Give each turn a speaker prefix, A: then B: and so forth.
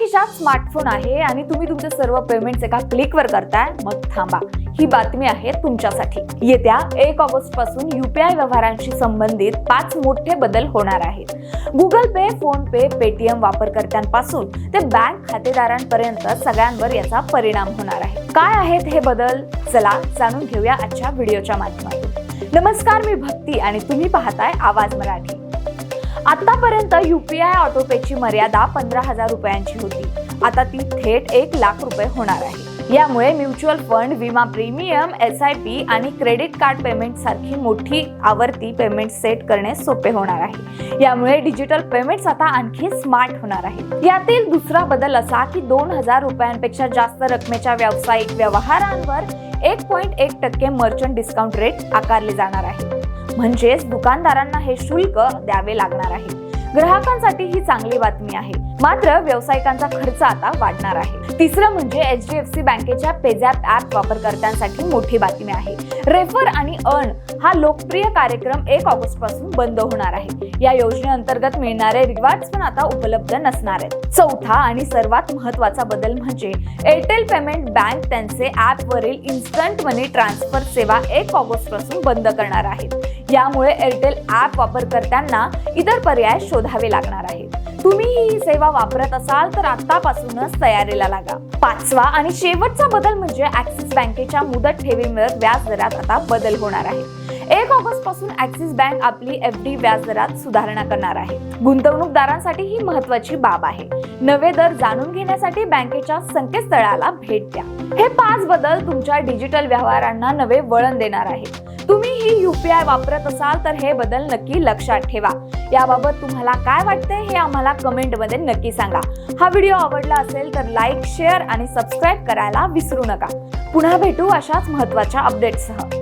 A: खिशात स्मार्टफोन आहे आणि तुम्ही तुमचे सर्व पेमेंट्स एका क्लिकवर करताय मग थांबा. ही बातमी आहे तुमच्यासाठी. येत्या एक ऑगस्टपासून युपीआय व्यवहारांशी संबंधित पाच मोठे बदल होणार आहेत. गुगल पे फोन पे पेटीएम वापरकर्त्यांपासून ते बँक खातेदारांपर्यंत सगळ्यांवर याचा परिणाम होणार आहे. काय आहेत हे बदल? चला जाणून घेऊया आजच्या व्हिडिओच्या माध्यमातून. नमस्कार मी भक्ती आणि तुम्ही पाहताय आवाज मराठी. आतापर्यंत युपीआय ऑटोपेची मर्यादा पंधरा हजार रुपयांची होती. आता ती थेट एक लाख रुपये होणार आहे. यामुळे म्युच्युअल फंड विमा प्रीमियम एस आय पी आणि क्रेडिट कार्ड पेमेंट सारखी मोठी आवर्ती पेमेंट सेट करणे सोपे होणार आहे. यामुळे डिजिटल पेमेंट्स आता आणखी स्मार्ट होणार आहे यातील दुसरा बदल असा की दोन हजार रुपयांपेक्षा जास्त रकमेच्या व्यावसायिक व्यवहारांवर एक पॉईंट एक टक्के मर्चंट डिस्काउंट रेट आकारले जाणार आहे. म्हणजेच दुकानदारांना हे शुल्क द्यावे लागणार आहे. ग्राहकांसाठी ही चांगली बातमी आहे. मात्र व्यावसायिकांचा खर्च आता वाढणार आहे. तिसरं म्हणजे एच डी एफ सी बँकेच्या पेझॅप ऍप वापरकर्त्यांसाठी मोठी बातमी आहे. रेफर आणि अर्न हा लोकप्रिय कार्यक्रम एक ऑगस्टपासून बंद होणार आहे. या योजनेअंतर्गत मिळणारे रिवॉर्ड्स पण आता उपलब्ध नसणार आहेत. चौथा आणि सर्वात महत्त्वाचा बदल म्हणजे एअरटेल पेमेंट बँक त्यांचे ऍप वरील इन्स्टंट मनी ट्रान्सफर सेवा एक ऑगस्टपासून बंद करणार आहेत. यामुळे एअरटेल ऍप वापरकर्त्यांना इतर पर्याय शोधावे लागणार आहेत. तुम्ही ही सेवा वापरत असाल तर आतापासूनच तयारीला लागा. पाचवा आणि शेवटचा बदल म्हणजे ऍक्सिस बँकेच्या मुदत ठेवींवर व्याज दरात आता बदल होणार आहे. एक ऑगस्टपासून ऍक्सिस बँक आपली एफ डी व्याज दरात सुधारणा करणार आहे. गुंतवणूकदारांसाठी ही महत्वाची बाब आहे. नवे दर जाणून घेण्यासाठी बँकेच्या संकेतस्थळाला भेट द्या. हे पाच बदल तुमच्या डिजिटल व्यवहारांना नवे वळण देणार आहेत. तुम्ही ही युपीआय वापरत असाल तर हे बदल नक्की लक्षात ठेवा. याबाबत तुम्हाला काय वाटतंय हे आम्हाला कमेंटमध्ये नक्की सांगा. हा व्हिडिओ आवडला असेल तर लाईक शेअर आणि सबस्क्राईब करायला विसरू नका. पुन्हा भेटू अशाच महत्त्वाच्या अपडेट्ससह.